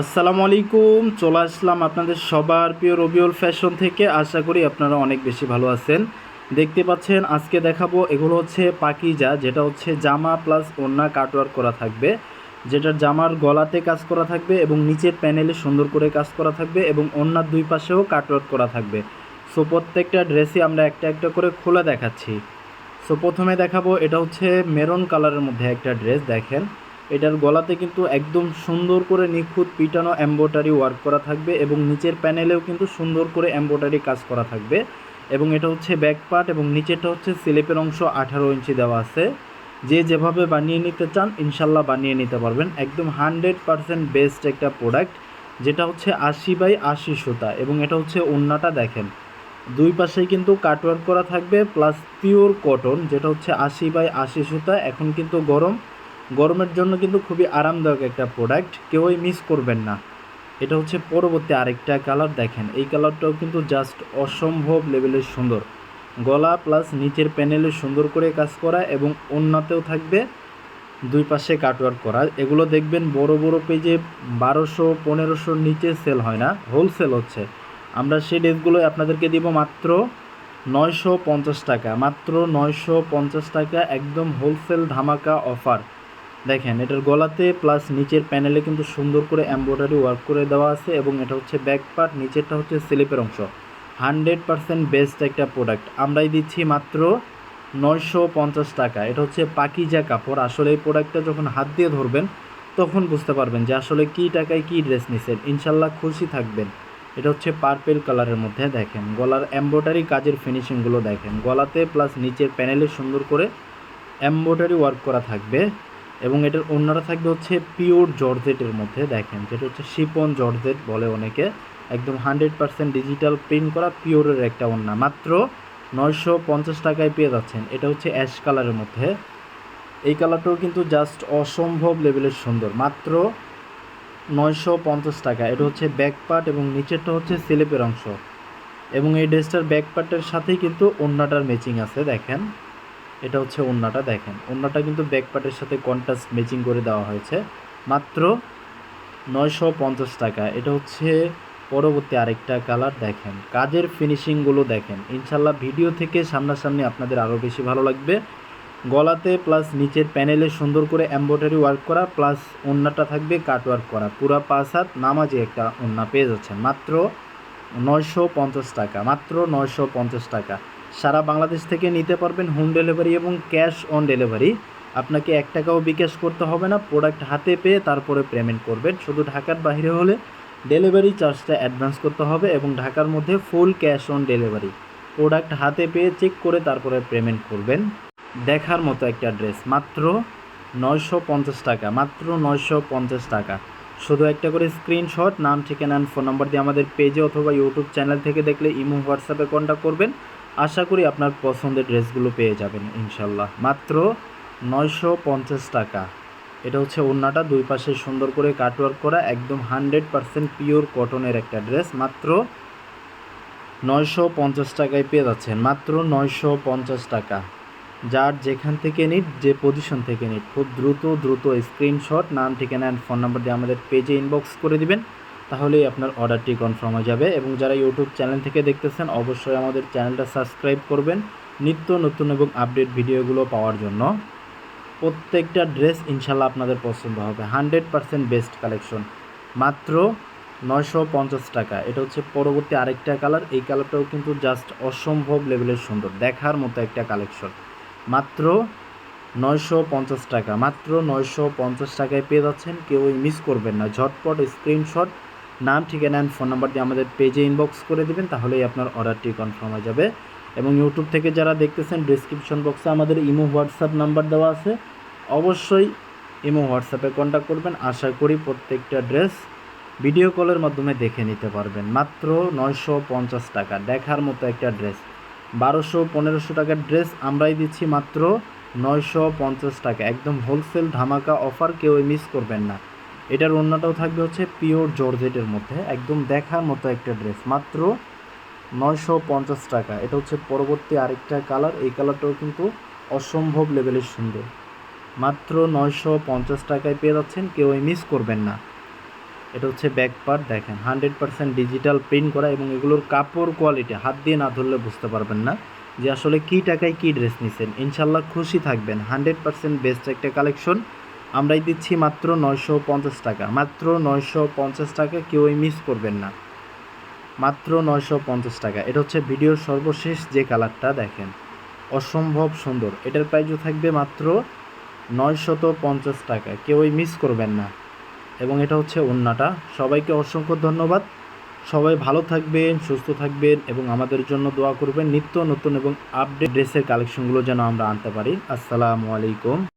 আসসালামু আলাইকুম, চলে আসলাম আপনাদের সবার প্রিয় রবিউল ফ্যাশন থেকে। আশা করি আপনারা অনেক বেশি ভালো আছেন। দেখতে পাচ্ছেন, আজকে দেখাবো এগুলো হচ্ছে পাকিজা, যেটা হচ্ছে জামা প্লাস ওড়না কাটওয়ার্ক করা থাকবে। যেটার জামার গলাতে কাজ করা থাকবে এবং নিচের প্যানেলে সুন্দর করে কাজ করা থাকবে এবং ওড়নার দুই পাশেও কাটওয়ার্ক করা থাকবে। সো প্রত্যেকটা ড্রেসই আমরা একটা একটা করে খোলা দেখাচ্ছি। সো প্রথমে দেখাবো, এটা হচ্ছে মেরুন কালারের মধ্যে একটা ড্রেস দেখেন। এটার গলাতে কিন্তু একদম সুন্দর করে নিখুঁত পিটানো এম্ব্রয়ডারি ওয়ার্ক করা থাকবে এবং নিচের প্যানেলেও কিন্তু সুন্দর করে এম্ব্রয়ডারি কাজ করা থাকবে। এবং এটা হচ্ছে ব্যাক পার্ট এবং নিচেরটা হচ্ছে স্লিপের অংশ আঠারো ইঞ্চি দেওয়া আছে। যে যেভাবে বানিয়ে নিতে চান, ইনশাল্লাহ বানিয়ে নিতে পারবেন। একদম হান্ড্রেড পারসেন্ট বেস্ট একটা প্রোডাক্ট যেটা হচ্ছে আশি বাই আশি সুতা এবং এটা হচ্ছে ওড়নাটা দেখেন। দুই পাশেই কিন্তু কাটওয়ার্ক করা থাকবে প্লাস পিওর কটন যেটা হচ্ছে আশি বাই আশি সুতা। এখন কিন্তু গরম গরমের জন্য কিন্তু খুবই আরামদায়ক একটা প্রোডাক্ট কেউই মিস করবেন না। এটা হচ্ছে পরবর্তী আরেকটা কালার দেখেন, এই কালারটাও কিন্তু জাস্ট অসম্ভব লেভেলের সুন্দর। গলা প্লাস নিচের প্যানেলে সুন্দর করে কাজ করা এবং অন্যতেও থাকবে দুই পাশে কাটওয়ার্ক করা। এগুলো দেখবেন বড় বড় পেজে বারোশো, পনেরোশোর নিচে সেল হয় না হোলসেল হচ্ছে। আমরা সেই ড্রেসগুলো আপনাদেরকে দিব মাত্র নয়শো পঞ্চাশ টাকা, মাত্র নয়শো পঞ্চাশ টাকা একদম হোলসেল ধামাকা অফার দেখেন, এটার গলাতে প্লাস নিচের প্যানেলে কিন্তু সুন্দর করে এমব্রয়ডারি ওয়ার্ক করে দেওয়া আছে এবং এটা হচ্ছে ব্যাক পার্ট নিচেরটা হচ্ছে স্লিপের অংশ। হান্ড্রেড পারসেন্ট বেস্ট একটা প্রোডাক্ট আমরাই দিচ্ছি মাত্র নয়শো পঞ্চাশ টাকা। এটা হচ্ছে পাকিজা কাপড়। আসলে এই প্রোডাক্টটা যখন হাত দিয়ে ধরবেন, তখন বুঝতে পারবেন যে আসলে কী টাকায় কী ড্রেস নিছেন। ইনশাল্লাহ খুশি থাকবেন। এটা হচ্ছে পার্পেল কালারের মধ্যে দেখেন। গলার এমব্রয়ডারি কাজের ফিনিশিংগুলো দেখেন। গলাতে প্লাস নিচের প্যানেলে সুন্দর করে এমব্রয়ডারি ওয়ার্ক করা থাকবে। এবং এটার অন্যরা থাকবে হচ্ছে পিওর জর্জেটের মধ্যে, দেখেন, যেটা হচ্ছে শিপন জর্জেট বলে অনেকে। একদম হান্ড্রেড পার্সেন্ট ডিজিটাল প্রিন্ট করা, পিওরের একটা ওন্না মাত্র নয়শো পঞ্চাশ টাকায় পেয়ে যাচ্ছেন। এটা হচ্ছে অ্যাশ কালারের মধ্যে। এই কালারটাও কিন্তু জাস্ট অসম্ভব লেভেলের সুন্দর। মাত্র নয়শো পঞ্চাশ টাকা। এটা হচ্ছে ব্যাক পার্ট এবং নিচেরটা হচ্ছে স্লিপের অংশ। এবং এই ড্রেসটার ব্যাক পার্টের সাথেই কিন্তু ওন্নাটার ম্যাচিং আছে, দেখেন। এটা হচ্ছে ওন্নাটা, দেখেন। ওন্নাটা কিন্তু ব্যাক পার্টের সাথে কন্ট্রাস্ট ম্যাচিং করে দেওয়া হয়েছে। মাত্র নয়শো পঞ্চাশ টাকা। এটা হচ্ছে পরবর্তী আরেকটা কালার দেখেন। কাজের ফিনিশিংগুলো দেখেন। ইনশাল্লাহ ভিডিও থেকে সামনাসামনি আপনাদের আরও বেশি ভালো লাগবে। গলাতে প্লাস নিচের প্যানেলে সুন্দর করে এম্ব্রয়ডারি ওয়ার্ক করা প্লাস ওন্নাটা থাকবে কাট ওয়ার্ক করা। পুরা পাঁচ হাত নামাজে একটা ওন্না পেয়ে যাচ্ছেন। মাত্র নয়শো পঞ্চাশ টাকা। মাত্র নয়শো পঞ্চাশ টাকা। সারা বাংলাদেশ থেকে নিতে পারবেন হোম ডেলিভারি এবং ক্যাশ অন ডেলিভারি। আপনাকে এক টাকাও বিকাশ করতে হবে না, প্রোডাক্ট হাতে পেয়ে তারপরে পেমেন্ট করবেন। শুধু ঢাকার বাইরে হলে ডেলিভারি চার্জটা অ্যাডভান্স করতে হবে এবং ঢাকার মধ্যে full cash on delivery. Product হাতে পেয়ে চেক করে তারপরে পেমেন্ট করবেন। দেখার মতো একটা ড্রেস, মাত্র নয়শো পঞ্চাশ টাকা, মাত্র নয়শো পঞ্চাশ টাকা। শুধু একটা করে স্ক্রিনশট, নাম, ঠিকানা ফোন নাম্বার দিয়ে আমাদের পেজে অথবা ইউটিউব চ্যানেল থেকে দেখলে ইমো হোয়াটসঅ্যাপে কন্ট্যাক্ট করবেন। আশা করি আপনার পছন্দের ড্রেসগুলো পেয়ে যাবেন, ইনশাল্লাহ। মাত্র নয়শো পঞ্চাশ টাকা। এটা হচ্ছে ওড়নাটা, দুই পাশে সুন্দর করে কাটওয়ার্ক করা, একদম হান্ড্রেড পারসেন্ট পিওর কটনের একটা ড্রেস। মাত্র নয়শো পঞ্চাশ টাকায় পেয়ে যাচ্ছেন, মাত্র নয়শো পঞ্চাশ টাকা। যার যেখান থেকে নিট যে পজিশন থেকে নিট খুব দ্রুত দ্রুত স্ক্রিনশট নাম, ঠিকানা অ্যান্ড ফোন নাম্বার দিয়ে আমাদের পেজে ইনবক্স করে দিবেন। তাহলেই আপনার অর্ডারটি কনফার্ম হয়ে যাবে এবং যারা ইউটিউব চ্যানেল থেকে দেখতেছেন, অবশ্যই আমাদের চ্যানেলটা সাবস্ক্রাইব করবেন নিত্য নতুন এবং আপডেট ভিডিওগুলো পাওয়ার জন্য। প্রত্যেকটা ড্রেস ইনশাল্লাহ আপনাদের পছন্দ হবে। হান্ড্রেড পারসেন্ট বেস্ট কালেকশন মাত্র নয়শো পঞ্চাশ টাকা। এটা হচ্ছে পরবর্তী আরেকটা কালার এই কালারটাও কিন্তু জাস্ট অসম্ভব লেভেলের সুন্দর। দেখার মতো একটা কালেকশন মাত্র নয়শো পঞ্চাশ টাকা। মাত্র নয়শো পঞ্চাশ টাকায় পেয়ে যাচ্ছেন। কেউই মিস করবেন না। ঝটপট স্ক্রিনশট নাম, ঠিকানা অ্যান্ড ফোন নাম্বার দিয়ে আমাদের পেজে ইনবক্স করে দেবেন, তাহলেই আপনার অর্ডারটি কনফার্ম হয়ে যাবে। এবং ইউটিউব থেকে যারা দেখতেছেন ডিসক্রিপশন বক্সে আমাদের ইমো হোয়াটসঅ্যাপ নাম্বার দেওয়া আছে। অবশ্যই ইমো হোয়াটসঅ্যাপে কন্ট্যাক্ট করবেন। আশা করি প্রত্যেকটা ড্রেস ভিডিও কলের মাধ্যমে দেখে নিতে পারবেন। মাত্র নয়শো পঞ্চাশ টাকা, দেখার মতো একটা ড্রেস বারোশো, পনেরোশো টাকার ড্রেস আমরাই দিচ্ছি মাত্র নয়শো পঞ্চাশ টাকা। একদম হোলসেল ধামাকা অফার কেউ মিস করবেন না। এটার অন্যটাও থাকবে হচ্ছে পিওর জর্জেটের মধ্যে, একদম দেখার মতো একটা ড্রেস, মাত্র নয়শো পঞ্চাশ টাকা। এটা হচ্ছে পরবর্তী আরেকটা কালার, এই কালারটাও কিন্তু অসম্ভব লেভেলের সুন্দর। মাত্র নয়শো পঞ্চাশ টাকায় পেয়ে যাচ্ছেন, কেউ মিস করবেন না। এটা হচ্ছে ব্যাক পার্ট দেখেন, হান্ড্রেড পার্সেন্ট ডিজিটাল প্রিন্ট করা এবং এগুলোর কাপড় কোয়ালিটি হাত দিয়ে না ধরলে বুঝতে পারবেন না যে আসলে কী টাকায় কী ড্রেস নিছেন। ইনশাল্লাহ খুশি থাকবেন, হান্ড্রেড পার্সেন্ট বেস্ট একটা কালেকশন আমরাই দিচ্ছি মাত্র নয়শো পঞ্চাশ টাকা। মাত্র নয়শো পঞ্চাশ টাকা কেউই মিস করবেন না। মাত্র নয়শো পঞ্চাশ টাকা। এটা হচ্ছে ভিডিওর সর্বশেষ যে কালারটা দেখেন। অসম্ভব সুন্দর। এটার প্রাইসও থাকবে মাত্র নয়শত পঞ্চাশ টাকা। কেউই মিস করবেন না। এবং এটা হচ্ছে অন্যটা সবাইকে অসংখ্য ধন্যবাদ। সবাই ভালো থাকবেন, সুস্থ থাকবেন এবং আমাদের জন্য দোয়া করবেন। নিত্য নতুন এবং আপডেট ড্রেসের কালেকশনগুলো যেন আমরা আনতে পারি। আসসালামু আলাইকুম।